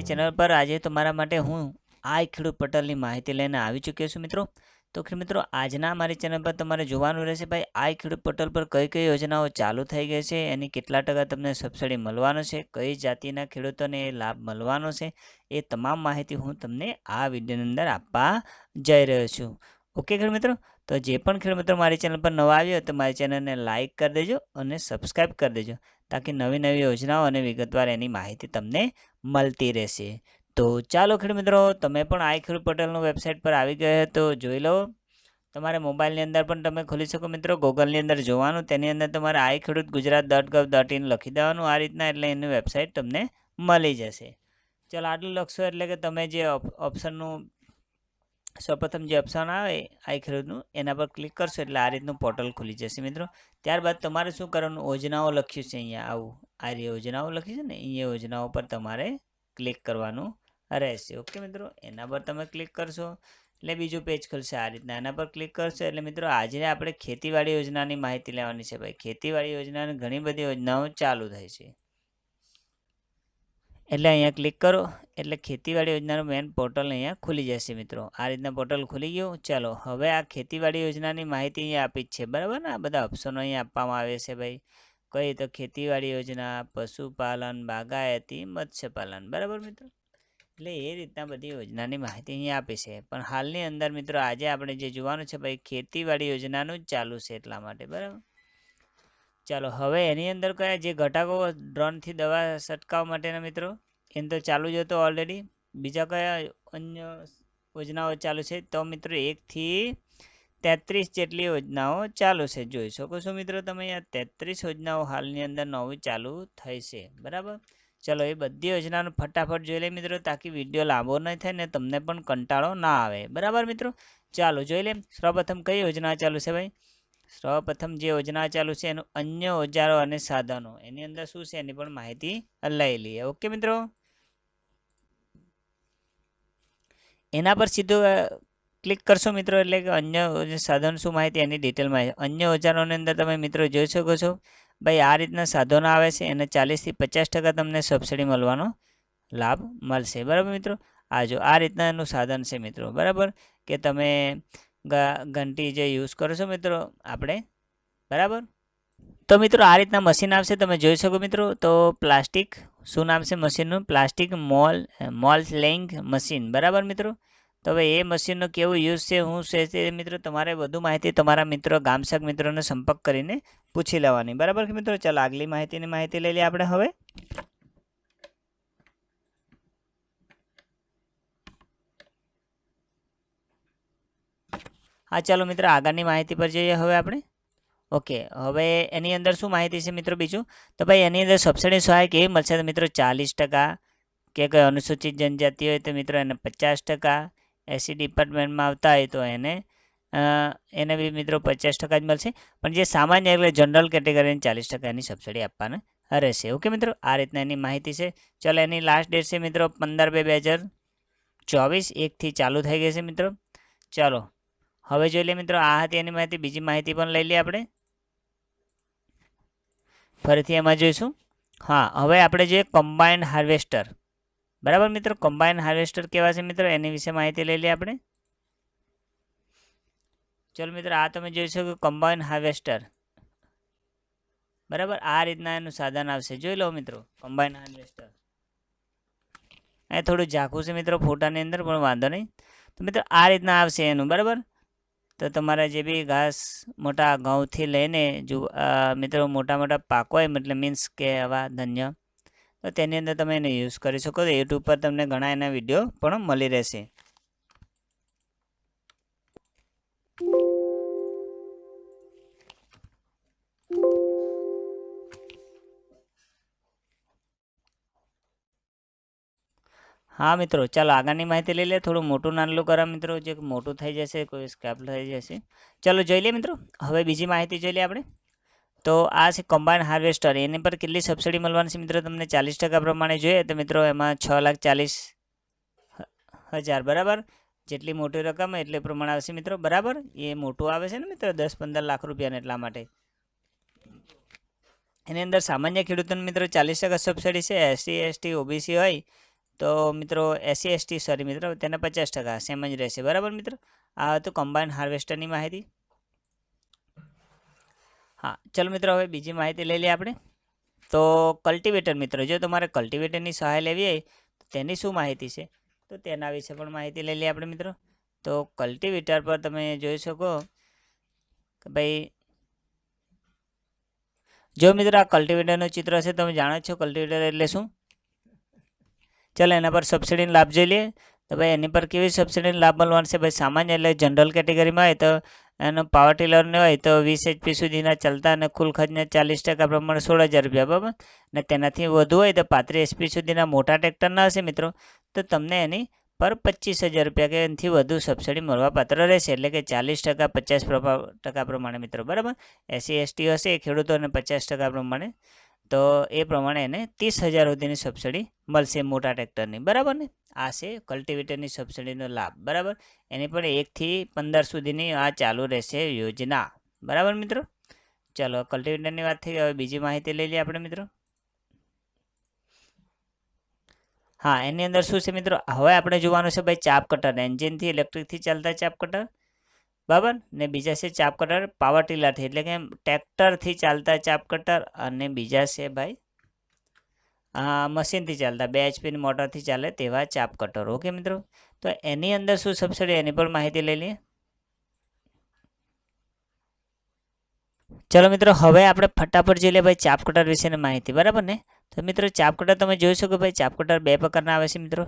મારી ચેનલ પર આજે તમારા માટે હું આ ખેડૂત પટલની માહિતી લઈને આવી ચૂક્યો છું મિત્રો. તો ખેડૂત મિત્રો, આજના મારી ચેનલ પર તમારે જોવાનું રહેશે ભાઈ આ ખેડૂત પટલ પર કઈ કઈ યોજનાઓ ચાલુ થઈ ગઈ છે, એની કેટલા ટકા તમને સબસિડી મળવાનો છે, કઈ જાતિના ખેડૂતોને એ લાભ મળવાનો છે, એ તમામ માહિતી હું તમને આ વિડીયોની અંદર આપવા જઈ રહ્યો છું. ઓકે ખેડૂત મિત્રો? તો જે પણ ખેડૂત મિત્રો મારી ચેનલ પર નવા આવ્યો તો મારી ચેનલને લાઇક કરી દેજો અને સબસ્ક્રાઈબ કરી દેજો, તાકી નવી નવી યોજનાઓ અને વિગતવાર એની માહિતી તમને મળતી રહેશે. તો ચાલો ખેડૂત મિત્રો, તમે પણ આઈ ખેડૂત પટેલનું વેબસાઇટ પર આવી ગયા તો જોઈ લો. તમારે મોબાઈલની અંદર પણ તમે ખોલી શકો મિત્રો. ગૂગલની અંદર જોવાનું, તેની અંદર તમારે I Khedut Gujarat dot gov dot in લખી દેવાનું. આ રીતના એટલે એની વેબસાઇટ તમને મળી જશે. ચાલો આટલું લખશો એટલે કે તમે જે ઓપ્શનનું સૌપ્રથમ જે ઓપ્શન આવે આઈ ખેડૂતનું એના પર ક્લિક કરશો એટલે આ રીતનું પોર્ટલ ખુલી જશે મિત્રો. ત્યારબાદ તમારે શું કરવાનું, યોજનાઓ લખ્યું છે અહીંયા આવું. આ યોજનાઓ લખી છે ને અહીંયા યોજનાઓ પર તમારે ક્લિક કરવાનું રહેશે. ઓકે મિત્રો? એના પર તમે ક્લિક કરશો. એટલે બીજું પેજ ખુલશે આ રીતના. એના પર ક્લિક કરશો એટલે મિત્રો આજે આપણે ખેતીવાડી યોજનાની માહિતી લેવાની છે ભાઈ. ખેતીવાડી યોજનાની ઘણી બધી યોજનાઓ ચાલુ થાય છે. એટલે અહીંયા ક્લિક કરો. એટલે ખેતીવાડી યોજનાનું મેન પોર્ટલ અહીંયા ખુલી જશે મિત્રો. આ રીતના પોર્ટલ ખુલી ગયું. ચાલો, હવે આ ખેતીવાડી યોજનાની માહિતી અહીંયા આપી જ છે. બરાબર ને? બધા ઓપ્શનો અહીંયા આપવામાં આવે છે ભાઈ. કઈ તો ખેતીવાડી યોજના, પશુપાલન, બાગાયતી, મત્સ્યપાલન. બરાબર મિત્રો? એટલે એ રીતના બધી યોજનાની માહિતી અહીંયા આપી છે. પણ હાલની અંદર મિત્રો, આજે આપણે જે જોવાનું છે ભાઈ, ખેતીવાડી યોજનાનું જ ચાલુ છે એટલા માટે. બરાબર? ચાલો, હવે એની અંદર કયા જે ઘટાકો ડ્રોનથી દવા છંટકાવ માટેના મિત્રો? એમ તો ચાલુ જ હતો ઓલરેડી બીજા કયા અન્ય યોજનાઓ ચાલુ છે? તો મિત્રો એકથી તેત્રીસ જેટલી યોજનાઓ ચાલુ છે. જોઈ શકો છો મિત્રો તમે અહીંયા તેત્રીસ યોજનાઓ હાલની અંદર નવી ચાલુ થઈ છે. બરાબર? ચલો, એ બધી યોજનાનું ફટાફટ જોઈ લે મિત્રો, તાકી વીડિયો લાંબો નહીં થાય ને તમને પણ કંટાળો ના આવે. બરાબર મિત્રો? ચાલો, જોઈ લે સૌપ્રથમ કઈ યોજના ચાલુ છે ભાઈ? સૌપ્રથમ જે યોજના ચાલુ છે એનું અન્ય ઓજારો અને સાધનો, એની અંદર શું છે એની પણ માહિતી લઈ લઈએ. ઓકે મિત્રો? એના પર સીધું ક્લિક કરશો મિત્રો એટલે કે અન્ય સાધન શું માહિતી એની ડિટેલમાં અન્ય ઓજારોની અંદર તમે મિત્રો જોઈ શકો છો, ભાઈ આ રીતના સાધનો આવે છે, એને ચાલીસથી પચાસ ટકા તમને સબસિડી મળવાનો લાભ મળશે. બરાબર મિત્રો? આ જો આ રીતના એનું સાધન છે મિત્રો. બરાબર? કે તમે ઘંટી જે યુઝ કરો છો મિત્રો આપણે? બરાબર? તો મિત્રો આ રીતના મશીન આવશે, તમે જોઈ શકો મિત્રો. તો પ્લાસ્ટિક શું નામ છે મશીનનું પ્લાસ્ટિક મોલ મોલ લેંગ મશીન બરાબર મિત્રો? તો હવે એ મશીનનો કેવો યુઝ છે, હું છે તે મિત્રો તમારે વધુ માહિતી તમારા મિત્રો, ગામસક મિત્રોને સંપર્ક કરીને પૂછી લેવાની. બરાબર મિત્રો? ચાલો આગલી માહિતીની માહિતી લઈ લઈએ આપણે હવે. હા, ચાલો મિત્રો, આગળની માહિતી પર જઈએ હવે આપણે. ઓકે, હવે એની અંદર શું માહિતી છે મિત્રો બીજું? તો ભાઈ, એની અંદર સબસિડી સહાય કેવી મળશે? તો મિત્રો, ચાલીસ ટકા કે કોઈ અનુસૂચિત જનજાતિ હોય તો મિત્રો એને પચાસ ટકા. એસી ડિપાર્ટમેન્ટમાં આવતા હોય તો એને એને બી મિત્રો પચાસ ટકા જ મળશે. પણ જે સામાન્ય એટલે જનરલ કેટેગરીને ચાલીસ ટકા એની સબસિડી આપવાના રહેશે. ઓકે મિત્રો, આ રીતના એની માહિતી છે. ચાલો, એની લાસ્ટ ડેટ છે મિત્રો, પંદર બે બે હજાર ચોવીસ. એકથી ચાલુ થઈ ગઈ છે મિત્રો. ચાલો હવે જોઈ લઈએ મિત્રો, આ હતી એની માહિતી, બીજી માહિતી પણ લઈ લઈએ આપણે. ફરીથી એમાં જોઈશું. હા, હવે આપણે જોઈએ કમ્બાઇન્ડ હાર્વેસ્ટર બરાબર મિત્રો કમ્બાઇન્ડ હાર્વેસ્ટર કેવા છે મિત્રો, એની વિશે માહિતી લઈ લઈએ આપણે. ચલો મિત્રો, આ તમે જોઈ શકો કમ્બાઇન્ડ હાર્વેસ્ટર બરાબર, આ રીતના એનું સાધન આવશે. જોઈ લો મિત્રો કમ્બાઇન્ડ હાર્વેસ્ટર એ થોડું ઝાંખું છે મિત્રો, ફોટાની અંદર, પણ વાંધો નહીં. તો મિત્રો, આ રીતના આવશે એનું, બરાબર? તો તમારા જે બી ઘાસ મોટા ઘઉંથી લઈને જો મિત્રો મોટા મોટા પાકો હોય, મતલબ મીન્સ કે આવા ધન્ય, તો તેની અંદર તમે એને યુઝ કરી શકો. તો યુટ્યુબ પર તમને ઘણા એના વીડિયો પણ મળી રહેશે. હા, મિત્રો. ચાલો, આગળની માહિતી લઈ લે. થોડું મોટું નાનલું કરા, મિત્રો. જે મોટું થઈ જશે, કોઈ સ્કેપ થઈ જશે. ચાલો, જોઈ લઈએ, મિત્રો. હવે બીજી માહિતી જોઈ લઈએ આપણે. તો આ છે કમ્બાઇન હાર્વેસ્ટર એની પર કેટલી સબસિડી મળવાની છે, મિત્રો? તમને ચાલીસ પ્રમાણે જોઈએ તો, મિત્રો, એમાં છ લાખ ચાલીસ હજાર. બરાબર? જેટલી મોટી રકમ એટલે પ્રમાણે આવશે, મિત્રો. બરાબર? એ મોટું આવે છે ને, મિત્રો, દસ પંદર લાખ રૂપિયાને એટલા માટે. એની અંદર સામાન્ય ખેડૂતોને, મિત્રો, ચાલીસ સબસિડી છે. એસસી એસટી ઓબીસી હોય. તો મિત્રો એસસી એસટી, સોરી મિત્રો, તેના પચાસ ટકા સેમ જ રહેશે. બરાબર મિત્રો? આ હતું કમ્બાઇન હાર્વેસ્ટરની માહિતી. હા, ચલો મિત્રો, હવે બીજી માહિતી લઈ લઈએ આપણે. તો કલ્ટિવેટર મિત્રો, જો તમારે કલ્ટિવેટરની સહાય લેવી હોય, તો તેની શું માહિતી છે? તો તેના વિશે પણ માહિતી લઈ લઈએ આપણે મિત્રો. તો કલ્ટિવેટર પર તમે જોઈ શકો કે ભાઈ, જો મિત્રો આ કલ્ટિવેટરનું ચિત્ર છે, તમે જાણો છો કલ્ટિવેટર એટલે શું? ચાલો, એના પર સબસિડીનો લાભ જોઈ લઈએ. તો ભાઈ, એની પર કેવી સબસિડીનો લાભ મળવાનો છે? ભાઈ, સામાન્ય એટલે જનરલ કેટેગરીમાં હોય તો એનો પાવર ટીલરને હોય તો વીસ એચપી સુધીના ચાલતા અને કુલ ખર્ચના ચાલીસ ટકા પ્રમાણે સોળ હજાર રૂપિયા, બરાબર? અને તેનાથી વધુ હોય તો પાંત્રીસ એચપી સુધીના મોટા ટ્રેક્ટરના હશે મિત્રો. તો તમને એની પર પચીસ હજાર રૂપિયા કે એનાથી વધુ સબસિડી મળવાપાત્ર રહેશે. એટલે કે ચાલીસ ટકા, પચાસ ટકા પ્રમાણે મિત્રો, બરાબર? એસસી એસટી હશે, એ ખેડૂતોને પચાસ ટકા પ્રમાણે તો એ પ્રમાણે એને ત્રીસ હજાર સુધીની સબસિડી મળશે મોટા ટ્રેક્ટરની. બરાબર ને? આ છે કલ્ટિવેટરની સબસિડીનો લાભ. બરાબર? એની પણ એકથી પંદર સુધીની આ ચાલુ રહેશે યોજના. બરાબર મિત્રો? ચલો, કલ્ટિવેટરની વાત થઈ હવે બીજી માહિતી લઈ લઈએ આપણે મિત્રો. હા, એની અંદર શું છે મિત્રો? હવે આપણે જોવાનું છે ભાઈ ચાપ કટર. એન્જિનથી, ઇલેક્ટ્રિકથી ચાલતા ચાપ કટર. બરાબર? ને બીજા છે ચાપ કટર પાવર ટીલરથી એટલે કે ટ્રેક્ટરથી ચાલતા ચાપ કટર અને બીજા છે ભાઈ મશીનથી ચાલતા, બે એચપીની મોટરથી ચાલે તેવા ચાપ કટર ઓકે મિત્રો? તો એની અંદર શું સબસિડી એની પણ માહિતી લઈ લઈએ. ચલો મિત્રો, હવે આપણે ફટાફટ જોઈ લઈએ ભાઈ ચાપ કટર વિશેની માહિતી. બરાબર ને? તો મિત્રો, ચાપ કટર તમે જોઈ શકો ભાઈ ચાપ કટર બે પ્રકારના આવે છે મિત્રો.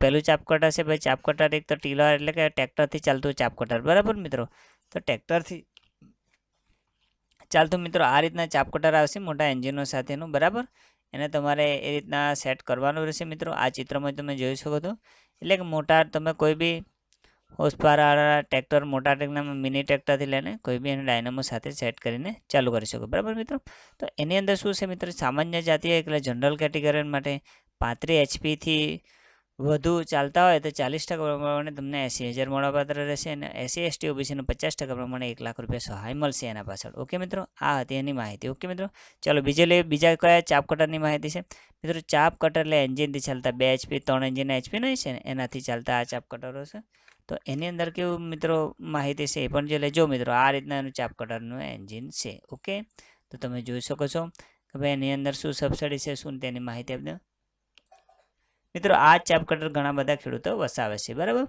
પહેલું ચાપ કટર છે, ભાઈ ચાપ કટર એક તો ટીલર એટલે કે ટ્રેક્ટરથી ચાલતું ચાપ કટર બરાબર મિત્રો? તો ટ્રેક્ટરથી ચાલતું મિત્રો આ રીતના ચાપ કટર આવશે મોટા એન્જિનો સાથેનું, બરાબર? એને તમારે એ રીતના સેટ કરવાનું રહેશે મિત્રો, આ ચિત્રમાં તમે જોઈ શકો છો. એટલે કે મોટા તમે કોઈ બી હોસપારવાળા ટ્રેક્ટર, મોટા ટ્રેક્ટરના મિની ટ્રેક્ટરથી લઈને કોઈ બી એને ડાયનામો સાથે સેટ કરીને ચાલુ કરી શકો, બરાબર મિત્રો? તો એની અંદર શું છે મિત્રો, સામાન્ય જાતિ એટલે જનરલ કેટેગરી માટે પાંત્રીસ એચપીથી વધુ ચાલતા હોય તો ચાલીસ ટકા પ્રમાણે તમને એંસી હજાર મળવાપાત્ર રહેશે અને એસી, એસટી ઓબીસીને પચાસ ટકા પ્રમાણે એક લાખ રૂપિયા સહાય મળશે એના પાછળ. ઓકે મિત્રો? આ હતી એની માહિતી. ઓકે મિત્રો? ચાલો બીજે લઈએ. બીજા કયા ચાપ કટરની માહિતી છે? મિત્રો, ચાપ કટર એટલે એન્જિનથી ચાલતા બે એચપી ત્રણ એન્જિન એચપી નહીં છે ને? એનાથી ચાલતા આ ચાપ કટરો છે. તો એની અંદર કેવું મિત્રો માહિતી છે એ પણ જે લેજો. મિત્રો, આ રીતના એનું ચાપ કટરનું એન્જિન છે. ઓકે? તો તમે જોઈ શકો છો કે ભાઈ એની અંદર શું સબસિડી છે, શું તેની માહિતી આપજો. મિત્રો, આ ચાપ કટર ઘણા બધા ખેડૂતો વસાવે છે, બરાબર?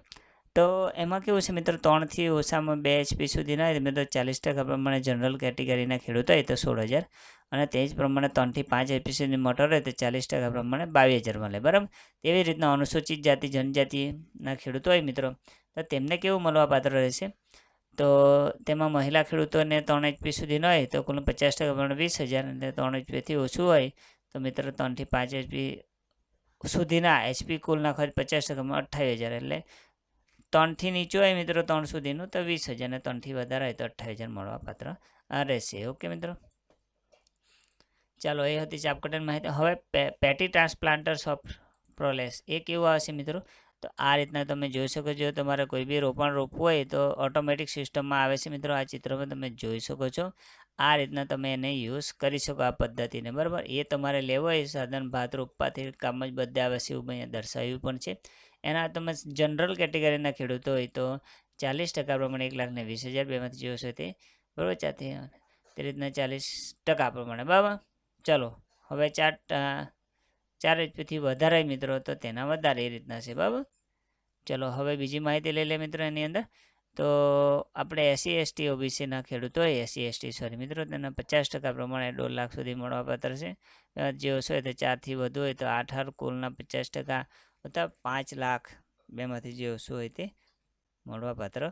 તો એમાં કેવું છે મિત્રો, ત્રણથી ઓછામાં બે એચપી સુધીના મિત્રો ચાલીસ ટકા પ્રમાણે જનરલ કેટેગરીના ખેડૂતો હોય તો સોળ હજાર. અને તે જ પ્રમાણે ત્રણથી પાંચ એચપી સુધી મોટર હોય તો ચાલીસ ટકા પ્રમાણે બાવીસ હજાર મળે, બરાબર? તેવી રીતના અનુસૂચિત જાતિ, જનજાતિના ખેડૂતો હોય મિત્રો. તો તેમને કેવું મળવાપાત્ર રહેશે? તો તેમાં મહિલા ખેડૂતોને ત્રણ એચપી સુધી ન હોય તો કુલ પચાસ ટકા પ્રમાણે વીસ હજાર અને ત્રણ એચપીથી ઓછું હોય તો મિત્રો ત્રણથી પાંચ એચપી સુધીના એચપી કુલના ખર્ચ પચાસ ટકામાં અઠ્ઠાવીસ હજાર એટલે ત્રણથી નીચું હોય મિત્રો ત્રણ સુધીનું તો વીસ હજાર અને ત્રણથી વધારે હોય તો અઠ્ઠાવીસ હજાર મળવાપાત્ર રહેશે. ઓકે મિત્રો? ચાલો એ હતી ચાપકટન માહિતી. હવે પેટી ટ્રાન્સપ્લાન્ટર સોફ્ટ પ્રોલેસ. એ કેવું આવશે મિત્રો. તો આ રીતના તમે જોઈ શકો છો, તમારે કોઈ બી રોપણ રોપવું હોય તો ઓટોમેટિક સિસ્ટમમાં આવે છે મિત્રો આ ચિત્રમાં તમે જોઈ શકો છો. આ રીતના તમે એને યુઝ કરી શકો આ પદ્ધતિને, બરાબર? એ તમારે લેવો હોય, સાધન, ભાત રોપવાથી કામ જ બધે આવે છે એવું અહીંયા દર્શાવ્યું પણ છે. એના તમે જનરલ કેટેગરીના ખેડૂતો હોય તો ચાલીસ ટકા પ્રમાણે એક લાખને વીસ હજાર બેમાંથી જોશો તે, બરાબર? ચાથી તે રીતના ચાલીસ ટકા પ્રમાણે, બરાબર? ચલો, હવે ચાર એચપીથી વધારે મિત્રો, તો તેના વધારે એ રીતના છે, બરાબર? ચલો, હવે બીજી માહિતી લઈ લે મિત્રો એની અંદર. તો આપણે એસસી એસટી ઓબીસીના ખેડૂતો હોય એસસી એસટી સોરી મિત્રો, તેના પચાસ ટકા પ્રમાણે દોઢ લાખ સુધી મળવાપાત્ર છે. જે ઓછો હોય તો ચારથી વધુ હોય તો આઠ હાર કુલના પચાસ ટકા અથવા પાંચ લાખ બેમાંથી જે ઓછું હોય તે મળવાપાત્ર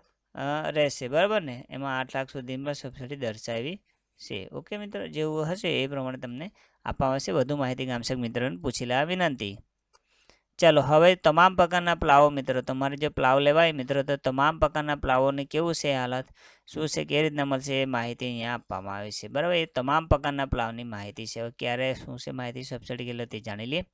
રહેશે, બરાબર ને? એમાં આઠ લાખ સુધીમાં સબસિડી દર્શાવી છે. ઓકે, મિત્રો, જેવું હશે એ પ્રમાણે તમને આપવામાં આવશે વધુ માહિતી ગામસેક મિત્રોને પૂછી લેવા વિનંતી. ચાલો, હવે તમામ પ્રકારના પ્લાવો મિત્રો, તમારે જે પ્લાવ લેવાય મિત્રો, તો તમામ પ્રકારના પ્લાવોની કેવું છે હાલત? શું છે, કેવી રીતના મળશે એ માહિતી અહીંયા આપવામાં આવી છે. બરાબર, એ તમામ પ્રકારના પ્લાવની માહિતી છે. હવે ક્યારે શું છે માહિતી સબસિડી કેટલી તે જાણી લઈએ.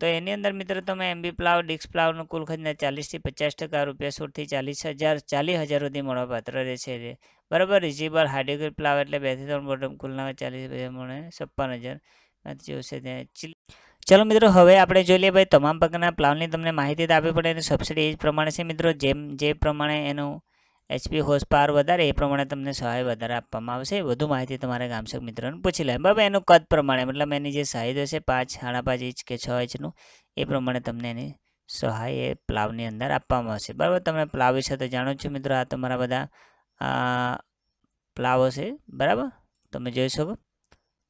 તો એની અંદર મિત્રો તમે એમબી પ્લાવ, ડિક્સ પ્લાવનું કુલ ખર્ચના ચાલીસથી પચાસ ટકા રૂપિયા સોળથી ચાલીસ હજાર ચાલીસ હજાર સુધી મળવાપાત્ર રહેશે બરાબર રિઝિબલ હાર્ડિગર પ્લાવ એટલે બેથી ત્રણ બોટમ કુલના ચાલીસ મળે, છપ્પન હજાર. જોશે ત્યાં. ચલો મિત્રો, હવે આપણે જોઈ લઈએ ભાઈ તમામ પ્રકારના પ્લાવની તમને માહિતી તો આપવી પડે અને સબસિડી એ જ પ્રમાણે છે મિત્રો, જેમ, જે પ્રમાણે એનું એચપી હોસ પાવર વધારે, એ પ્રમાણે તમને સહાય વધારે આપવામાં આવશે. વધુ માહિતી તમારે ગામસક મિત્રોને પૂછી લે બરાબર, એનું કદ પ્રમાણે, મતલબ એની જે સાઈઝ હશે, પાંચ, સાડા પાંચ ઇંચ કે છ ઇંચનું, એ પ્રમાણે તમને એની સહાય એ પ્લાવની અંદર આપવામાં આવશે. બરાબર, તમે પ્લાવ વિશે તો જાણો છો મિત્રો, આ તમારા બધા પ્લાવો છે બરાબર? તમે જોઈ શકો.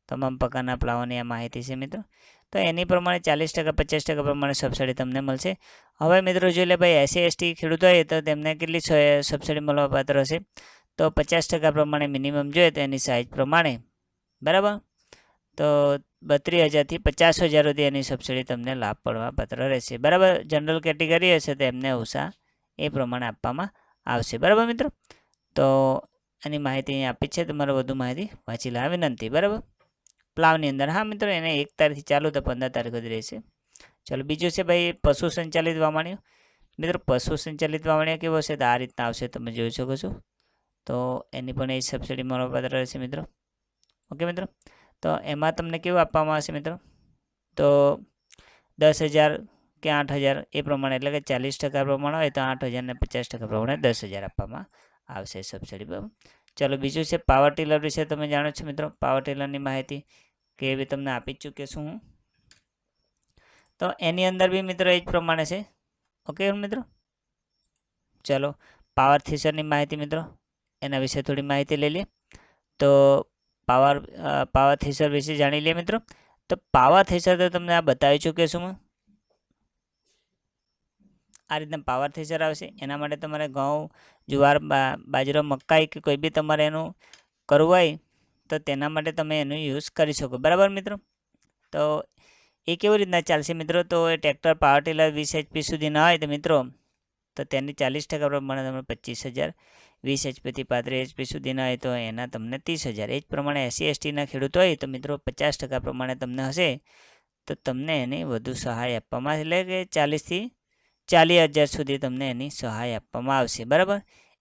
તમામ પ્રકારના પ્લાવોની આ માહિતી છે મિત્રો. તો એની પ્રમાણે ચાલીસ ટકા, પચાસ ટકા પ્રમાણે સબસિડી તમને મળશે. હવે મિત્રો જોઈ લે ભાઈ એસસી એસટી ખેડૂત હોય તો તેમને કેટલી સબસિડી મળવા પાત્ર હશે તો પચાસ ટકા પ્રમાણે મિનિમમ જોઈએ તો એની સાઇઝ પ્રમાણે. બરાબર? તો બત્રીસ હજારથી પચાસ હજાર સુધી એની સબસિડી તમને લાભ પડવા પાત્ર રહેશે. બરાબર? જનરલ કેટેગરી હશે તો એમને ઓછા એ પ્રમાણે આપવામાં આવશે. બરાબર મિત્રો? તો એની માહિતી આપી છે. તમારે વધુ માહિતી વાંચી લાવી વિનંતી. બરાબર? પ્લાવની અંદર. હા, મિત્રો, એને એક તારીખથી ચાલુ તો પંદર તારીખ સુધી રહેશે. ચાલો, બીજું છે ભાઈ, પશુ સંચાલિત વાવણીઓ. મિત્રો, પશુ સંચાલિત વાવણીઓ કેવો હશે તો આ રીતના આવશે, તમે જોઈ શકો છો. તો એની પણ એ સબસિડી મળવાપાત્ર રહેશે, મિત્રો. ઓકે, મિત્રો? તો એમાં તમને કેવું આપવામાં આવશે, મિત્રો? તો દસ હજાર કે આઠ હજાર, એ પ્રમાણે, એટલે કે ચાલીસ ટકા પ્રમાણે હોય તો આઠ હજાર ને પચાસ ટકા પ્રમાણે દસ હજાર આપવામાં આવશે સબસિડી બરાબર? ચાલો, બીજું છે પાવર ટીલર વિશે તમે જાણો છો, મિત્રો? પાવર ટીલરની માહિતી. કે બી તમને આપી જ ચૂક્યો છું હું. તો એની અંદર બી મિત્રો એ જ પ્રમાણે છે. ઓકે મિત્રો? ચલો પાવર થીસરની માહિતી મિત્રો, એના વિશે થોડી માહિતી લઈ લઈએ. તો પાવર પાવર થીસર વિશે જાણી લઈએ મિત્રો. તો પાવર થીસર તો તમને આ બતાવી ચૂક્યો છું હું. આ રીતના પાવર થેસર આવશે. એના માટે તમારે ઘઉં, જુવાર બાજરો, મકાઈ કે કોઈ બી તમારે એનું કરવું હોય તો તેના માટે તમે એનો યુઝ કરી શકો. બરાબર મિત્રો? તો એ કેવી રીતના ચાલશે મિત્રો? તો એ ટ્રેક્ટર પાવર ટીલર વીસ એચપી સુધી ના હોય તો મિત્રો, તો તેની ચાલીસ ટકા પ્રમાણે તમને પચીસ હજાર, વીસ એચપીથી પાંત્રીસ એચપી સુધીના હોય તો એના તમને ત્રીસ હજાર. એ જ પ્રમાણે એસસી એસટીના ખેડૂતો હોય તો મિત્રો પચાસ ટકા પ્રમાણે તમને હશે, તો તમને એની વધુ સહાય આપવામાં એટલે કે ચાલીસથી ચાલીસ હજાર સુધી તમને એની સહાય આપવામાં આવશે. બરાબર?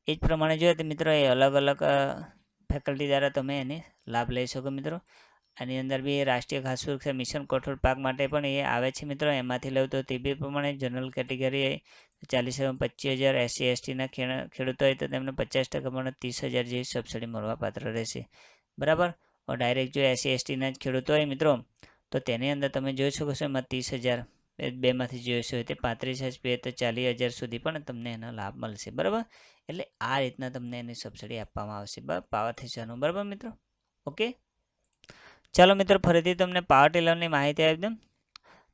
એ જ પ્રમાણે જોઈએ તો મિત્રો એ અલગ અલગ ફેકલ્ટી દ્વારા તમે એને લાભ લઈ શકો મિત્રો. આની અંદર બી રાષ્ટ્રીય ઘાસ સુરક્ષા મિશન કઠોળ પાક માટે પણ એ આવે છે મિત્રો. એમાંથી લઉં તો તે બી પ્રમાણે જનરલ કેટેગરી ચાલીસ પચીસ હજાર એસસી એસટીના ખેડૂતો હોય તો તેમને પચાસ ટકા પણ ત્રીસ હજાર જેવી સબસિડી મળવાપાત્ર રહેશે. બરાબર? ડાયરેક્ટ જો એસસી એસટીના જ ખેડૂતો હોય મિત્રો, તો તેની અંદર તમે જોઈ શકો છો એમાં ત્રીસ હજાર બેમાંથી જોઈશું તે પાંત્રીસ એચપી તો ચાલીસ હજાર સુધી પણ તમને એનો લાભ મળશે, બરાબર? એટલે આ રીતના તમને એની સબસિડી આપવામાં આવશે, બરાબર? પાવર થેસરનું બરાબર મિત્રો? ઓકે ચાલો મિત્રો, ફરીથી તમને પાવર ટીલરની માહિતી આપી દઉં.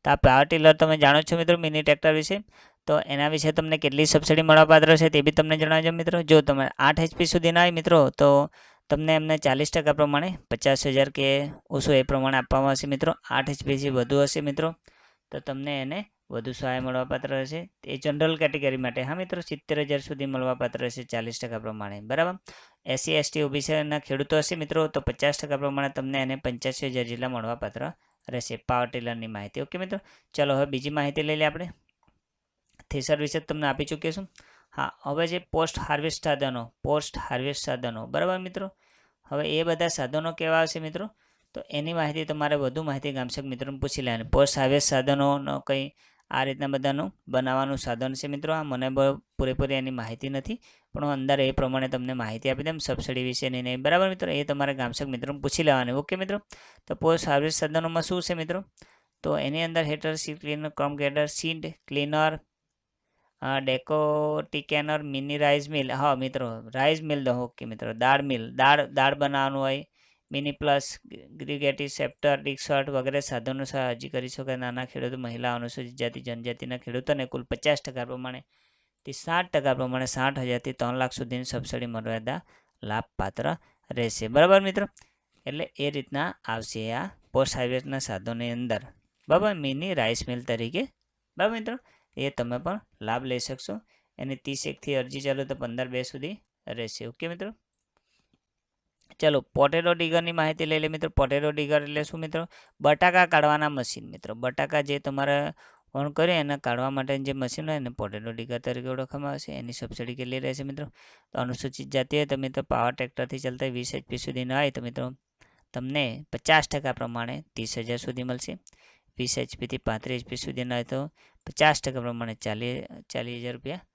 તો આ પાવર ટીલર તમે જાણો છો મિત્રો મિની ટ્રેક્ટર વિશે. તો એના વિશે તમને કેટલી સબસિડી મળવાપાત્ર છે તે બી તમને જણાવજો મિત્રો. જો તમે આઠ એચપી સુધીના હોય મિત્રો, તો તમને એમને ચાલીસ ટકા પ્રમાણે પચાસ હજાર કે ઓછું એ પ્રમાણે આપવામાં આવશે મિત્રો. આઠ એચપીથી વધુ હશે મિત્રો. તો તમને એને વધુ સહાય મળવાપાત્ર રહેશે. એ જનરલ કેટેગરી માટે હા મિત્રો, સિત્તેર હજાર સુધી મળવાપાત્ર રહેશે ચાલીસ ટકા પ્રમાણે. બરાબર? એસસી એસટી ઓબીસીના ખેડૂતો હશે મિત્રો, તો પચાસ ટકા પ્રમાણે તમને એને પંચ્યાસી હજાર જેટલા મળવાપાત્ર રહેશે. પાવર ટેલરની માહિતી. ઓકે મિત્રો? ચલો હવે બીજી માહિતી લઈ લઈએ આપણે. થેસર વિશે તમને આપી ચૂકીએ છું. હા, હવે જે પોસ્ટ હાર્વેસ્ટ સાધનો પોસ્ટ હાર્વેસ્ટ સાધનો. બરાબર મિત્રો? હવે એ બધા સાધનો કેવા આવશે મિત્રો? તો એની માહિતી તમારે વધુ માહિતી ગામસેક મિત્રોને પૂછી લેવાની. પોસ્ટ હાર્વેસ્ટ સાધનોનો કંઈ, આ રીતના બધાનું બનાવવાનું સાધન છે મિત્રો. આ મને પૂરેપૂરી એની માહિતી નથી, પણ હું અંદર એ પ્રમાણે તમને માહિતી આપી દઉં સબસિડી વિશેની નહીં બરાબર મિત્રો, એ તમારે ગામસેક મિત્રોને પૂછી લેવાની. ઓકે મિત્રો? તો પોસ્ટ હાર્વેસ્ટ સાધનોમાં શું છે મિત્રો? તો એની અંદર હેઠળ સી ક્લીનર, ક્રમ ગેડર સીડ ક્લીનર ડેકો ટીકેનર મિની રાઈસ મિલ. હા મિત્રો, રાઈસ મિલ દો. ઓકે મિત્રો, દાળ મિલ. દાળ દાળ બનાવવાનું હોય મિની પ્લસ ગ્રીગેટી સેપ્ટર ડિક્સર્ટ વગેરે સાધનો હજી કરી શકે. નાના ખેડૂતો મહિલા અનુસૂચિત જાતિ, જનજાતિના ખેડૂતોને કુલ પચાસ ટકા પ્રમાણેથી સાઠ ટકા પ્રમાણે સાઠ હજારથી ત્રણ લાખ સુધીની સબસિડી મર્યાદા લાભપાત્ર રહેશે. બરાબર મિત્રો? એટલે એ રીતના આવશે આ પોસ્ટ હાઇવેના સાધનોની અંદર. બરાબર? મિની રાઈસ મિલ તરીકે. બરાબર મિત્રો? એ તમે પણ લાભ લઈ શકશો. એની ત્રીસ એકથી અરજી ચાલુ તો પંદર બે સુધી રહેશે. ઓકે મિત્રો? ચલો પોટેટો ડીગરની માહિતી લઈ લે મિત્રો. પોટેટો ડીગર એટલે શું મિત્રો? બટાકા કાઢવાના મશીન મિત્રો. બટાકા જે તમારે ઓન કરે એને કાઢવા માટેની જે મશીન હોય એને પોટેટો ડીગર તરીકે ઓળખવામાં આવશે એની સબસિડી કેટલી રહેશે મિત્રો? તો અનુસૂચિત જાતિ હોય તો મિત્રો પાવર ટ્રેક્ટરથી ચાલતા વીસ એચપી સુધી ન આવે તો મિત્રો તમને પચાસ ટકા પ્રમાણે ત્રીસ હજાર સુધી મળશે. વીસ એચપીથી પાંત્રીસ એચપી સુધીના હોય તો પચાસ ટકા પ્રમાણે ચાલી, ચાલીસ હજાર રૂપિયા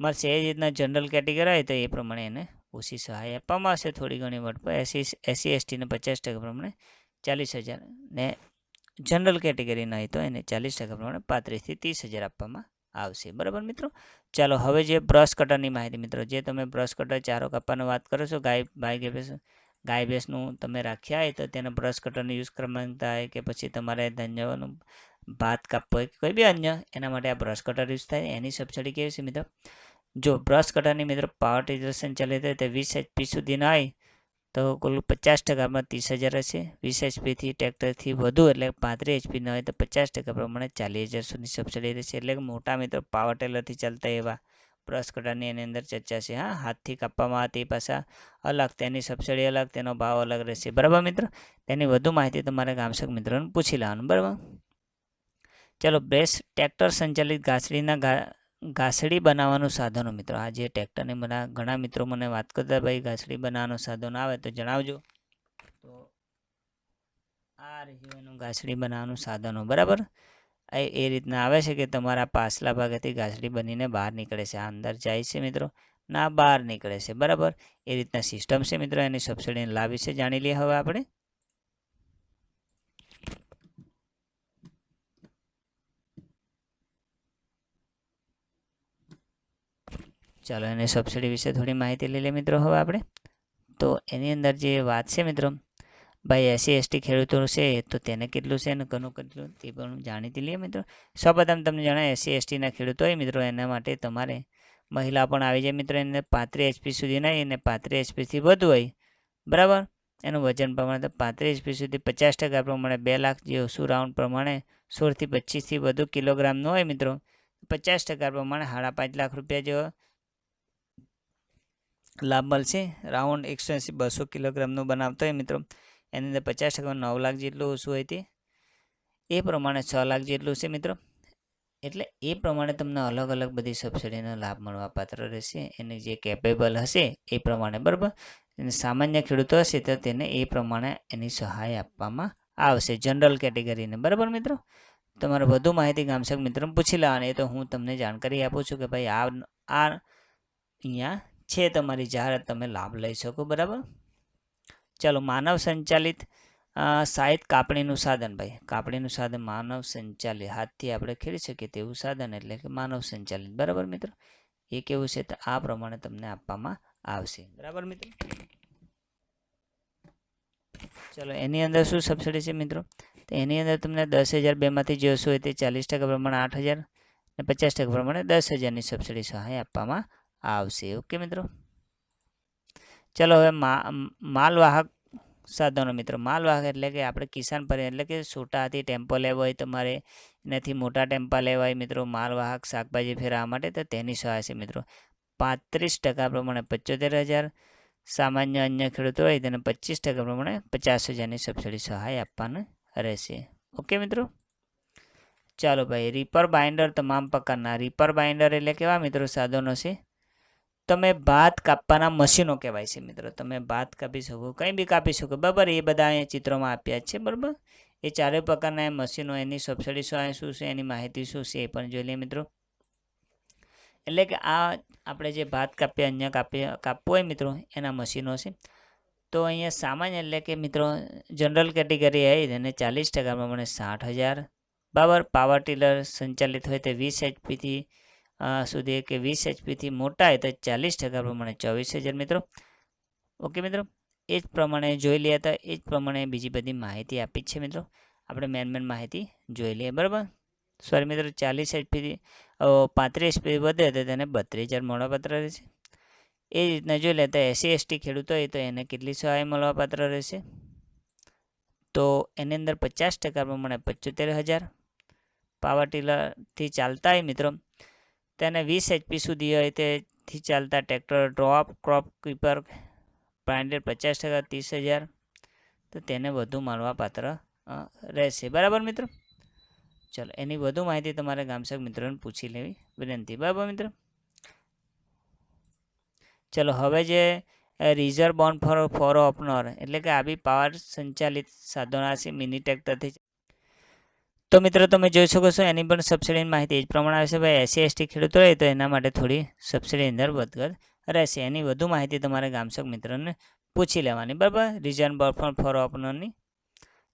મળશે. એ રીતના જનરલ કેટેગરી હોય તો એ પ્રમાણે એને ઓછી સહાય આપવામાં આવશે થોડી ઘણી વટ પર એસી એસસી એસટીને પચાસ ટકા પ્રમાણે ચાલીસ હજાર ને જનરલ કેટેગરીના હોય તો એને ચાલીસ ટકા પ્રમાણે પાંત્રીસથી ત્રીસ હજાર આપવામાં આવશે. બરાબર મિત્રો? ચાલો હવે જે બ્રશ કટરની માહિતી મિત્રો, જે તમે બ્રશ કટર ચારો કાપવાની વાત કરો છો, ગાય ગાય કે ગાય, ભેંસનું તમે રાખ્યા હોય તો તેના બ્રશ કટરનો યુઝ કરવાનું થાય કે પછી તમારે ધન્યવાનું ભાત કાપવો હોય કોઈ બી અન્ય, એના માટે આ બ્રશ કટર યુઝ થાય. એની સબસિડી કેવી છે મિત્રો? જો બ્રશ કટરની મિત્રો પાવર ટીઝર ચાલે તો, તે વીસ એચપી સુધીના હોય તો કુલ પચાસ ટકામાં ત્રીસ હજાર હશે. વીસ એચપીથી ટ્રેક્ટરથી વધુ એટલે પાંત્રીસ એચપીના હોય તો પચાસ ટકા પ્રમાણે ચાલીસ હજાર સુધી સબસિડી રહેશે. એટલે મોટા મિત્રો પાવર ટેલરથી ચાલતા એવા બ્રશ કટરની એની અંદર ચર્ચા છે. હા, હાથથી કાપવામાં આવતી પાછા અલગ, તેની સબસિડી અલગ, તેનો ભાવ અલગ રહેશે. બરાબર મિત્રો? તેની વધુ માહિતી તમારા ગામસક મિત્રોને પૂછી લેવાનું. બરાબર? ચલો, બ્રેસ ટ્રેક્ટર સંચાલિત ઘાસડીના ઘાસડી બનાવવાનું સાધનો મિત્રો. આ જે ટ્રેક્ટરની બધા ઘણા મિત્રો મને વાત કરતા ભાઈ ઘાસડી બનાવવાનું સાધન આવે તો જણાવજો. તો આ રહ્યું એનું ઘાસડી બનાવવાનું સાધનો, બરાબર? એ રીતના આવે છે કે તમારા પાછલા ભાગેથી ઘાસડી બનીને બહાર નીકળે છે. આ અંદર જાય છે મિત્રો. ના, બહાર નીકળે છે. બરાબર? એ રીતના સિસ્ટમ છે મિત્રો. એની સબસિડીને લાવી છે. જાણી લઈએ હવે આપણે. ચાલો એને સબસિડી વિશે થોડી માહિતી લઈ લઈએ મિત્રો હવે આપણે. તો એની અંદર જે વાત છે મિત્રો, ભાઈ એસી, એસટી ખેડૂતો છે, તો તેને કેટલું છે અને ઘણું કેટલું તે પણ જાણીતી લઈએ મિત્રો. સૌપ્રથમ તમને જણાય, એસી, એસટીના ખેડૂતો હોય મિત્રો, એના માટે તમારે મહિલા પણ આવી જાય મિત્રો, એને પાંત્રીસ એચપી સુધી નહીં અને પાંત્રીસ એચપીથી વધુ હોય. બરાબર? એનું વજન પ્રમાણે તો પાંત્રીસ એચપી સુધી પચાસ ટકા પ્રમાણે બે લાખ જે ઓછું રાઉન્ડ પ્રમાણે સોળથી પચીસથી વધુ કિલોગ્રામનું હોય મિત્રો. પચાસ ટકા પ્રમાણે સાડા પાંચ લાખ રૂપિયા જેવો લાભ મળશે રાઉન્ડ એકસો એંસી બસો કિલોગ્રામનું બનાવતો હોય મિત્રો. એની અંદર પચાસ ટકા નવ લાખ જેટલું ઓછું હોય તે. એ પ્રમાણે છ લાખ જેટલું છે મિત્રો. એટલે એ પ્રમાણે તમને અલગ અલગ બધી સબસિડીનો લાભ મળવા પાત્ર રહેશે. એની જે કેપેબલ હશે એ પ્રમાણે, બરાબર? અને સામાન્ય ખેડૂતો હશે તો તેને એ પ્રમાણે એની સહાય આપવામાં આવશે. જનરલ કેટેગરીને બરાબર મિત્રો? તમારે વધુ માહિતી ગામસક મિત્રોને પૂછી લેવાની એ તો હું તમને જાણકારી આપું છું કે ભાઈ આ આ અહીંયા છે તમારી જાહેરાત, તમે લાભ લઈ શકો, બરાબર? ચાલો, માનવ સંચાલિત સાહિત કાપણીનું સાધન ભાઈ. કાપણીનું સાધન માનવ સંચાલિત. હાથથી આપણે ખેડી શકીએ તેવું સાધન એટલે કે માનવ સંચાલિત. બરાબર મિત્રો? એ કેવું છે તો આ પ્રમાણે તમને આપવામાં આવશે. બરાબર મિત્રો? ચલો, એની અંદર શું સબસિડી છે મિત્રો? તો એની અંદર તમને દસ હજાર બેમાંથી જે હશે હોય તે ચાલીસ ટકા પ્રમાણે આઠ હજાર અને પચાસ ટકા પ્રમાણે દસ હજારની સબસિડી સહાય આપવામાં આવશે. ઓકે મિત્રો? ચલો, હવે માલવાહક સાધનો, મિત્રો. માલવાહક એટલે કે આપણે કિસાન પર એટલે કે છોટાથી ટેમ્પો લેવો હોય તમારે એનાથી મોટા ટેમ્પા લેવા હોય, મિત્રો. માલવાહક શાકભાજી ફેરવવા માટે તો તેની સહાય છે, મિત્રો. પાંત્રીસ ટકા પ્રમાણે પચોતેર હજાર, સામાન્ય અન્ય ખેડૂતો હોય તેને પચીસ ટકા પ્રમાણે પચાસ હજારની સબસિડી સહાય આપવાનું રહેશે. ઓકે મિત્રો? ચાલો ભાઈ રીપર બાઇન્ડર તમામ પ્રકારના. રીપર બાઇન્ડર એટલે કેવા, મિત્રો? સાધનો છે. તમે ભાત કાપવાના મશીનો કહેવાય છે મિત્રો. તમે ભાત કાપી શકો, કંઈ બી કાપી શકો. બરાબર, એ બધા અહીંયા ચિત્રોમાં આપ્યા છે, બરાબર? એ ચારે પ્રકારના મશીનો, એની સબસિડી શું શું છે, એની માહિતી શું છે, એ પણ જોઈ લઈએ મિત્રો. એટલે કે આ આપણે જે ભાત કાપીએ અન્ય કાપીએ કાપવું હોય મિત્રો, એના મશીનો છે. તો અહીંયા સામાન્ય એટલે કે મિત્રો, જનરલ કેટેગરી આવી અને ચાલીસ ટકા પ્રમાણે સાઠ હજાર. બરાબર, પાવર ટીલર સંચાલિત હોય તે વીસ એચપીથી સુધી કે વીસ એચપીથી મોટા હોય તો ચાલીસ ટકા પ્રમાણે ચોવીસ હજાર મિત્રો. ઓકે મિત્રો, એ જ પ્રમાણે જોઈ લે હતા એ જ પ્રમાણે બીજી બધી માહિતી આપી છે મિત્રો. આપણે મેન મેન માહિતી જોઈ લઈએ, બરાબર? સોરી મિત્રો, ચાલીસ એચપીથી પાંત્રીસ એચપી વધે તો તેને બત્રીસ હજાર મળવાપાત્ર રહેશે. એ રીતના જોઈ લે તો એસસી એસટી ખેડૂતો હોય તો એને કેટલી સહાય મળવાપાત્ર રહેશે? તો એની અંદર પચાસ ટકા પ્રમાણે પચોતેર હજાર. પાવર ટીલરથી ચાલતા હોય મિત્રો તેને વીસ એચપી સુધી હોય તેથી ચાલતા tractor drop crop keeper branded પચાસ ટકા, ત્રીસ હજાર, તો તેને વધુ માનવાપાત્ર રહેશે. બરાબર મિત્રો? ચલો, એની વધુ માહિતી તમારે ગામસક મિત્રોને પૂછી લેવી વિનંતી. બરાબર મિત્રો? ચલો, હવે જે reserve bond furrow furrow opener એટલે કે આ બી પાવર સંચાલિત સાધનો છે મિની ટ્રેક્ટરથી તો મિત્રો, તમે જોઈ શકો છો, એની પણ સબસિડીની માહિતી એ જ પ્રમાણે આવશે ભાઈ એસસી એસટી ખેડૂતો હોય તો એના માટે થોડી સબસિડી અંદર વધઘટ રહેશે. એની વધુ માહિતી તમારે ગામસક મિત્રોને પૂછી લેવાની. બરાબર? રિઝન બફર ફોર ઓપનરની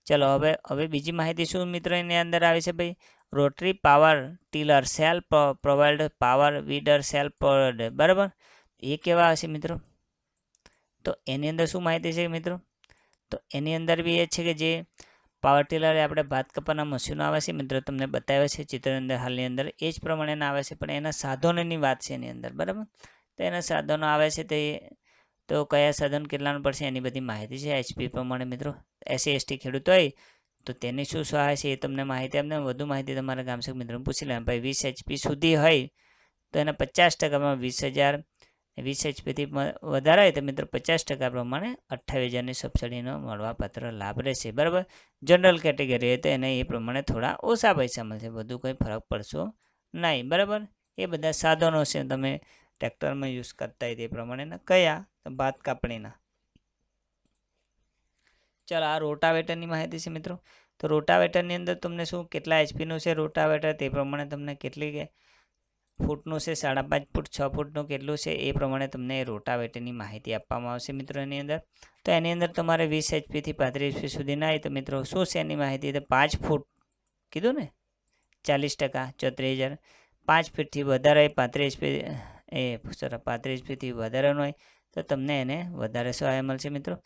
ચલો, હવે હવે બીજી માહિતી શું મિત્રો એની અંદર આવે છે ભાઈ? Rotary power tiller self propelled power weeder self propelled બરાબર? એ કેવા હશે મિત્રો? તો એની અંદર શું માહિતી છે મિત્રો? તો એની અંદર બી એ છે કે જે પાવર ટીલર આપણે ભાત કપાના મશીનો આવે છે. મિત્રો, તમને બતાવે છે ચિત્રની અંદર હાલની અંદર. એ જ પ્રમાણેના આવે છે, પણ એના સાધનોની વાત છે એની અંદર, બરાબર? તો એના સાધનો આવે છે તે, તો કયા સાધન કેટલાનું પડશે એની બધી માહિતી છે એચપી પ્રમાણે, મિત્રો. એસસી એસટી ખેડૂત હોય, તો તેની શું સહાય છે એ તમને માહિતી આપને વધુ માહિતી તમારા ગામસેક મિત્રોને પૂછી લેવા ભાઈ, વીસ એચપી સુધી હોય, તો એના પચાસ ટકામાં વીસ હજાર વીસ એચપીથી વધારે હોય તો મિત્રો પચાસ ટકા પ્રમાણે અઠ્ઠાવીસ હજારની સબસિડીનો મળવાપાત્ર લાભ રહેશે. બરાબર? જનરલ કેટેગરી હોય તો એને એ પ્રમાણે થોડા ઓછા પૈસા મળશે. બધું કંઈ ફરક પડશો નહીં. બરાબર? એ બધા સાધનો છે. તમે ટ્રેક્ટરમાં યુઝ કરતા હોય તે પ્રમાણેના. કયા? ભાત કાપણીના. ચાલો, આ રોટાવેટરની માહિતી છે મિત્રો. તો રોટાવેટરની અંદર તમને શું, કેટલા એચપીનું છે રોટાવેટર? તે પ્રમાણે તમને કેટલી કે ફૂટનું છે, સાડા પાંચ ફૂટ, છ ફૂટનું કેટલું છે, એ પ્રમાણે તમને રોટાવેટરની માહિતી આપવામાં આવશે મિત્રો એની અંદર. તો એની અંદર તમારે વીસ એચપીથી પાંત્રીસ એચપી સુધીના આવે તો મિત્રો શું છે એની માહિતી તો પાંચ ફૂટ કીધું ને? ચાલીસ ટકા, ચોત્રીસ હજાર. પાંચ ફીટથી વધારે પાંત્રીસ એચપી, એ સર પાંત્રીસ એચપીથી વધારેનો હોય તો તમને એને વધારે સહાય મળશે મિત્રો.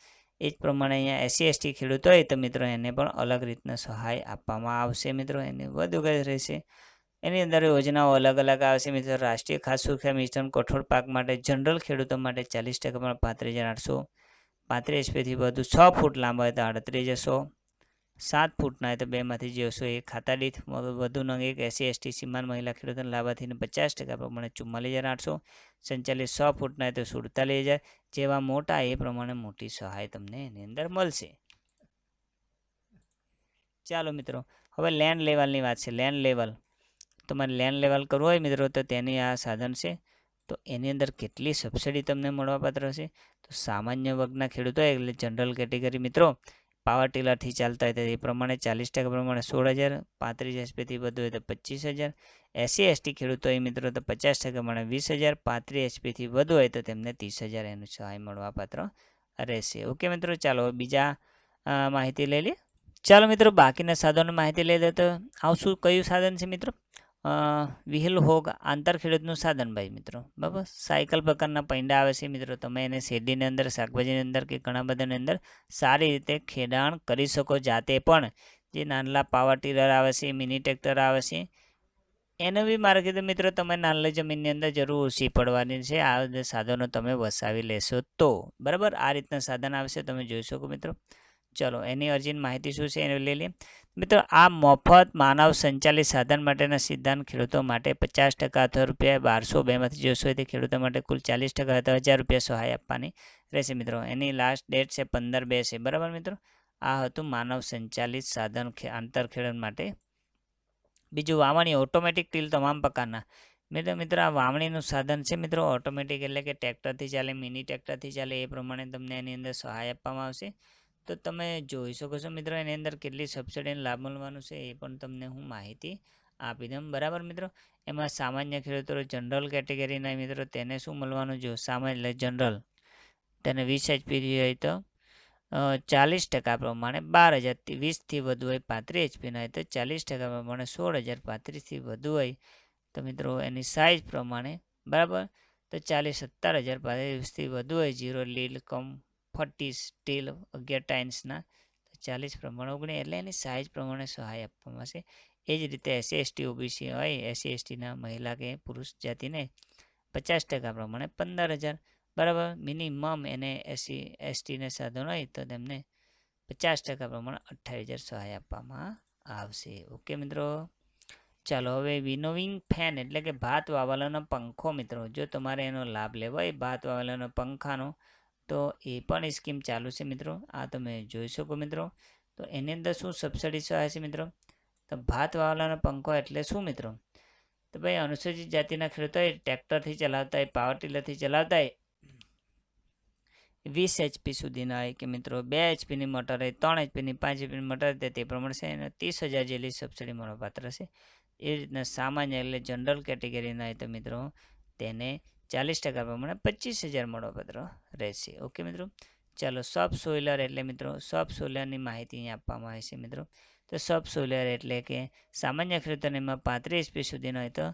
એ જ પ્રમાણે અહીંયા એસસી એસટી ખેડૂતો હોય તો મિત્રો એને પણ અલગ રીતના સહાય આપવામાં આવશે મિત્રો, એને વધુ રહેશે. એની અંદર યોજનાઓ અલગ અલગ આવશે મિત્રો, રાષ્ટ્રીય ખાસ સુરક્ષા મિશન કઠોળ પાક માટે જનરલ ખેડૂતો માટે ચાલીસ ટકા પાંત્રીસ હજાર આઠસો પાંત્રીસ એચપીથી વધુ છ ફૂટ લાંબા હોય તો આડત્રીસ જશો સાત ફૂટના હોય તો બેમાંથી જશો એ ખાતા દીઠ વધુ નંગ એક એસી, એસટી સીમાન મહિલા ખેડૂતોના લાભાર્થીને પચાસ ટકા પ્રમાણે ચુમ્માલીસ હજાર આઠસો સંચાલીસ સો ફૂટના હોય તો સુડતાલીસ હજાર જેવા મોટા એ પ્રમાણે મોટી સહાય તમને એની અંદર મળશે. ચાલો મિત્રો, હવે લેન્ડ લેવલની વાત છે. લેન્ડ લેવલ તમારે લેન્ડ લેવલ કરવું હોય મિત્રો, તો તેની આ સાધન છે. તો એની અંદર કેટલી સબસિડી તમને મળવાપાત્ર હશે? તો સામાન્ય વર્ગના ખેડૂતો, એટલે જનરલ કેટેગરી મિત્રો, પાવર ટીલરથી ચાલતા હોય તો એ પ્રમાણે ચાલીસ ટકા પ્રમાણે સોળ હજાર, પાંત્રીસ એચપીથી વધુ હોય તો પચીસ હજાર. એસી, એસટી ખેડૂતો એ મિત્રો તો પચાસ ટકા પ્રમાણે વીસ હજાર, પાંત્રીસ એચપીથી વધુ હોય તો તેમને ત્રીસ હજાર એનું સહાય મળવાપાત્ર રહેશે. ઓકે મિત્રો, ચાલો બીજા માહિતી લઈ લઈએ. ચાલો મિત્રો, બાકીના સાધનોની માહિતી લઈ દે તો આવશું કયું સાધન છે મિત્રો? વિહિલ હોગ આંતર ખેડૂતનું સાધન ભાઈ મિત્રો. બરાબર? સાયકલ પ્રકારના પૈંડા આવે છે મિત્રો. તમે એને શેરડીની અંદર, શાકભાજીની અંદર કે ઘણા બધાની અંદર સારી રીતે ખેડાણ કરી શકો જાતે પણ. જે નાનલા પાવર ટીલર આવે છે, મિની ટ્રેક્ટર આવે છે, એને બી મારે કીધું, મિત્રો, તમે નાનલી જમીનની અંદર જરૂર ઓછી પડવાની છે. આ સાધનો તમે વસાવી લેશો તો. બરાબર? આ રીતના સાધન આવશે તમે જોઈ શકો મિત્રો. ચલો, એની અરજીની માહિતી શું છે એને લઈ લઈએ. મિત્રો, આ મફત માનવ સંચાલિત સાધન માટેના સિદ્ધાંત ખેડૂતો માટે પચાસ ટકા અથવા રૂપિયા બારસો બેમાંથી જોશો તે ખેડૂતો માટે કુલ ચાલીસ ટકા અથવા હજાર રૂપિયા સહાય આપવાની રહેશે મિત્રો. એની લાસ્ટ ડેટ છે પંદર બે છે. બરાબર મિત્રો? આ હતું માનવ સંચાલિત સાધન આંતરખેડન માટે. બીજું વાવણી ઓટોમેટિક ટીલ તમામ પ્રકારના. મિત્રો મિત્રો, આ વાવણીનું સાધન છે મિત્રો ઓટોમેટિક એટલે કે ટ્રેક્ટરથી ચાલે મિની ટ્રેક્ટરથી ચાલે, એ પ્રમાણે તમને એની અંદર સહાય આપવામાં આવશે. તો તમે જોઈ શકો છો મિત્રો, એની અંદર કેટલી સબસિડીનો લાભ મળવાનું છે એ પણ તમને હું માહિતી આપી દઉં. બરાબર મિત્રો? એમાં સામાન્ય ખેડૂતો જનરલ કેટેગરીના મિત્રો તેને શું મળવાનું? જો સામાન્ય એટલે જનરલ તેને વીસ એચપી હોય તો ચાલીસ ટકા પ્રમાણે બાર હજારથી વીસથી વધુ હોય પાંત્રીસ એચપીના હોય તો ચાલીસ ટકા પ્રમાણે સોળ હજાર પાંત્રીસથી વધુ હોય. તો મિત્રો એની સાઇઝ પ્રમાણે, બરાબર? તો ચાલીસ સત્તર હજાર પાંત્રીસથી વધુ હોય જીરો લીલ કમ ફટી સ્ટીલ અગિયાર ટાઇન્સના ચાલીસ પ્રમાણે ઓગણી એટલે એની સાઇઝ પ્રમાણે સહાય આપવામાં આવશે. એ જ રીતે એસસી એસટી ઓબીસી હોય એસસી એસટીના મહિલા કે પુરુષ જાતિને પચાસ ટકા પ્રમાણે પંદર હજાર, બરાબર? મિનિમમ એને એસસી એસટીને સાધન હોય તો તેમને પચાસ ટકા પ્રમાણે અઠ્ઠાવીસ હજાર સહાય આપવામાં આવશે. ઓકે મિત્રો, ચાલો હવે વિનોવિંગ ફેન એટલે કે ભાત વાવાલાનો પંખો મિત્રો. જો તમારે એનો લાભ લેવો હોય, ભાત વાવાલાનો પંખાનો તો એ પણ સ્કીમ ચાલુ છે મિત્રો. આ તમે જોઈ શકો મિત્રો. તો એની અંદર શું સબસિડી સહાય છે મિત્રો? તો ભાત વાવલાનો પંખો એટલે શું મિત્રો? તો ભાઈ અનુસૂચિત જાતિના ખેડૂતોએ ટ્રેક્ટરથી ચલાવતા હોય પાવર ટીલરથી ચલાવતા હોય વીસ એચપી સુધીના હોય કે મિત્રો, બે એચપીની મોટર હોય, ત્રણ એચપીની પાંચ એચપીની મોટર હોય, તે પ્રમાણે છે અને ત્રીસ હજાર જેટલી સબસિડી મળવાપાત્ર છે. એ રીતના સામાન્ય એટલે જનરલ કેટેગરીના હોય તો મિત્રો, તેને ચાલીસ ટકા પ્રમાણે પચીસ હજાર મળવાપત્રો રહેશે. ઓકે મિત્રો? ચાલો, સબ સોઇલર એટલે મિત્રો, સબ સોઇલરની માહિતી અહીંયા આપવામાં આવે છે મિત્રો. તો સબ સોઇલર એટલે કે સામાન્ય ખેડૂતોને એમાં પાંત્રીસ પી સુધીનો હોય તો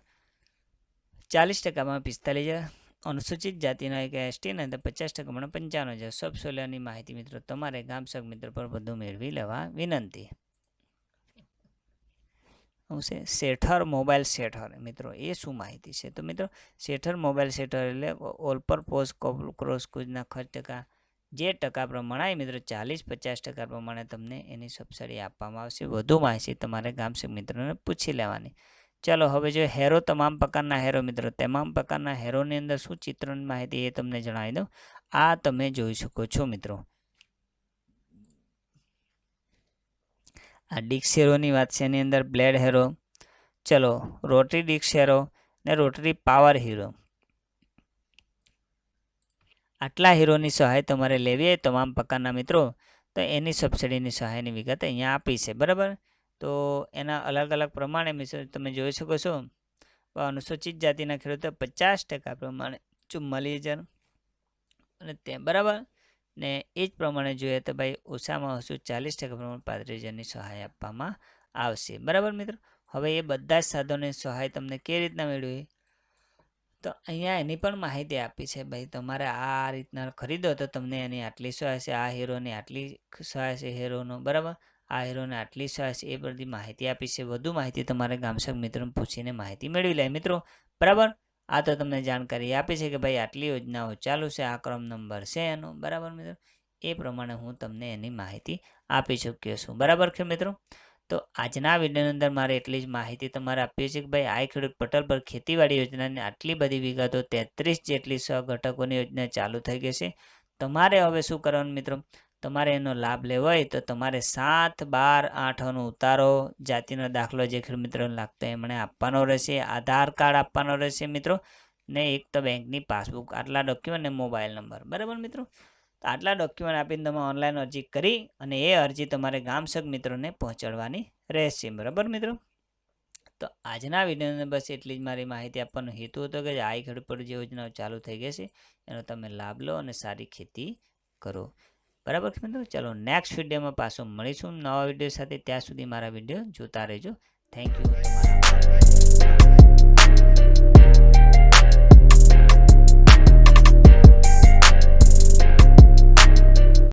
ચાલીસ ટકામાં પિસ્તાલીસ હજાર. અનુસૂચિત જાતિના હોય કે એસટીના તો પચાસ ટકામાં પંચાવન હજાર. સબ સોઇલરની માહિતી મિત્રો તમારે ગામસક મિત્ર પર બધું મેળવી લેવા વિનંતી. શું છે, શેઠર મોબાઈલ શેઠર. મિત્રો, એ શું માહિતી છે? તો મિત્રો, શેઠર મોબાઈલ શેઠર એટલે ઓલ પર પોઝ ક્રોસ કુજના ખર્ચ ટકા, જે ટકા પ્રમાણે મિત્રો, ચાલીસ પચાસ ટકા પ્રમાણે તમને એની સબસિડી આપવામાં આવશે. વધુ માહિતી તમારે ગામસેક મિત્રોને પૂછી લેવાની. ચાલો, હવે જો હેરો તમામ પ્રકારના હેરો મિત્રો, તમામ પ્રકારના હેરોની અંદર શું ચિત્રની માહિતી એ તમને જણાવી દઉં. આ તમે જોઈ શકો છો મિત્રો. આ ડિક્સ હેરોની વાત છે, એની અંદર બ્લેડ હેરો, ચલો, રોટરી ડિક્સ હેરો ને રોટરી પાવર હીરો. આટલા હીરોની સહાય તમારે લેવી હોય તમામ પ્રકારના મિત્રો, તો એની સબસિડીની સહાયની વિગત અહીંયા આપી છે, બરાબર? તો એના અલગ અલગ પ્રમાણે મિત્રો તમે જોઈ શકો છો અનુસૂચિત જાતિના ખેડૂતો પચાસ ટકા પ્રમાણે ચુમ્માલીસ હજાર અને તે બરાબર? ને એ જ પ્રમાણે જોઈએ તો ભાઈ ઓછામાં ઓછું ચાલીસ ટકા પ્રમાણે પાંત્રીસ સહાય આપવામાં આવશે. બરાબર મિત્રો? હવે એ બધા જ સાધનોની સહાય તમને કેવી રીતના મેળવી? તો અહીંયા એની પણ માહિતી આપી છે ભાઈ, તમારે આ રીતના ખરીદો તો તમને એની આટલી સહાય છે આ હીરોની આટલી સહાય છે હીરોનો, બરાબર? આ હીરોને આટલી સહાય છે એ બધી માહિતી આપી છે. વધુ માહિતી તમારે ગામસક મિત્રોને પૂછીને માહિતી મેળવી લે મિત્રો. બરાબર? આ તો તમને જાણકારી આપી છે કે ભાઈ આટલી યોજનાઓ ચાલુ છે, આ ક્રમ નંબર છે એનો. બરાબર મિત્રો? એ પ્રમાણે હું તમને એની માહિતી આપી ચૂક્યો છું. બરાબર છે મિત્રો? તો આજના વિડીયોની અંદર મારે એટલી જ માહિતી તમારે આપીએ છે કે ભાઈ આ ખેડૂત પટલ પર ખેતીવાડી યોજનાની આટલી બધી વિગતો તેત્રીસ જેટલી સહ ઘટકોની યોજના ચાલુ થઈ ગઈ છે. તમારે હવે શું કરવાનું મિત્રો? તમારે એનો લાભ લેવો હોય તો તમારે સાત બાર આઠનો ઉતારો જાતિનો દાખલો જે ખેડૂત મિત્રોને લાગતો એમણે આપવાનો રહેશે, આધાર કાર્ડ આપવાનો રહેશે મિત્રો, ને એક તો બેંકની પાસબુક, આટલા ડોક્યુમેન્ટ ને મોબાઈલ નંબર બરાબર મિત્રો? તો આટલા ડોક્યુમેન્ટ આપીને તમે ઓનલાઈન અરજી કરી અને એ અરજી તમારે ગામસક મિત્રોને પહોંચાડવાની રહેશે, બરાબર મિત્રો? તો આજના વિડીયોને બસ એટલી જ મારી માહિતી આપવાનો હેતુ હતો કે આ ખેડૂત યોજનાઓ ચાલુ થઈ ગઈ છે, એનો તમે લાભ લો અને સારી ખેતી કરો. બરાબર છે મિત્રો? ચાલો નેક્સ્ટ વિડીયોમાં પાછો મળીશું નવા વીડિયો સાથે. ત્યાં સુધી મારા વીડિયો જોતા રહેજો. Thank you